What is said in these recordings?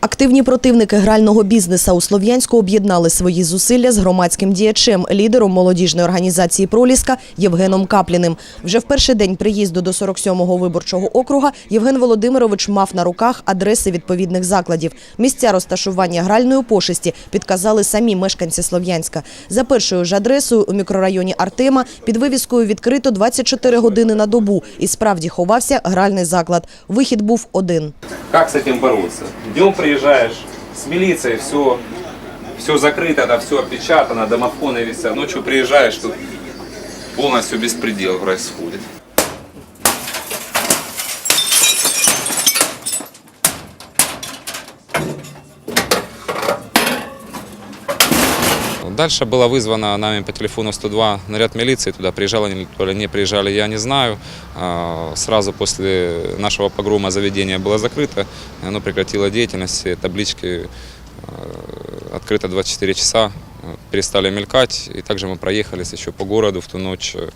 Активні противники грального бізнеса у Слов'янську об'єднали свої зусилля з громадським діячем, лідером молодіжної організації Проліска Євгеном Капліним. Вже в перший день приїзду до 47-го виборчого округа Євген Володимирович мав на руках адреси відповідних закладів. Місця розташування гральної пошесті підказали самі мешканці Слов'янська. За першою ж адресою у мікрорайоні Артема під вивіскою відкрито 24 години на добу. І справді ховався гральний заклад. Вихід був один. Как с этим бороться? Днем приезжаешь, с милицией все, все закрыто, да, все опечатано, домофоны висят. Ночью приезжаешь, тут полностью беспредел происходит. Дальше было вызвано нами по телефону 102 наряд милиции. Туда приезжали они или не приезжали, я не знаю. А, Сразу после нашего погрома заведение было закрыто. Оно прекратило деятельность. Все Таблички э, открыто 24 часа э, перестали мелькать. И также мы проехались еще по городу в ту ночь. э,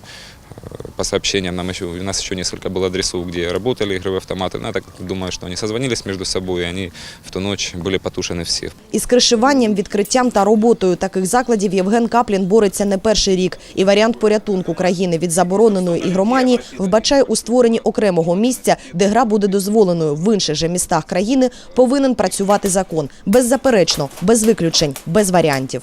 По сообщениям нам еще, у нас еще несколько было адресов, где работали игровые автоматы. Но я так думаю, что они созвонились между собой, и они в ту ночь были потушены все. Із кришуванням, відкриттям та роботою таких закладів Євген Каплін бореться не перший рік. І варіант порятунку країни від забороненої ігроманії вбачає у створенні окремого місця, де гра буде дозволеною. В інших же містах країни повинен працювати закон. Беззаперечно, без виключень, без варіантів.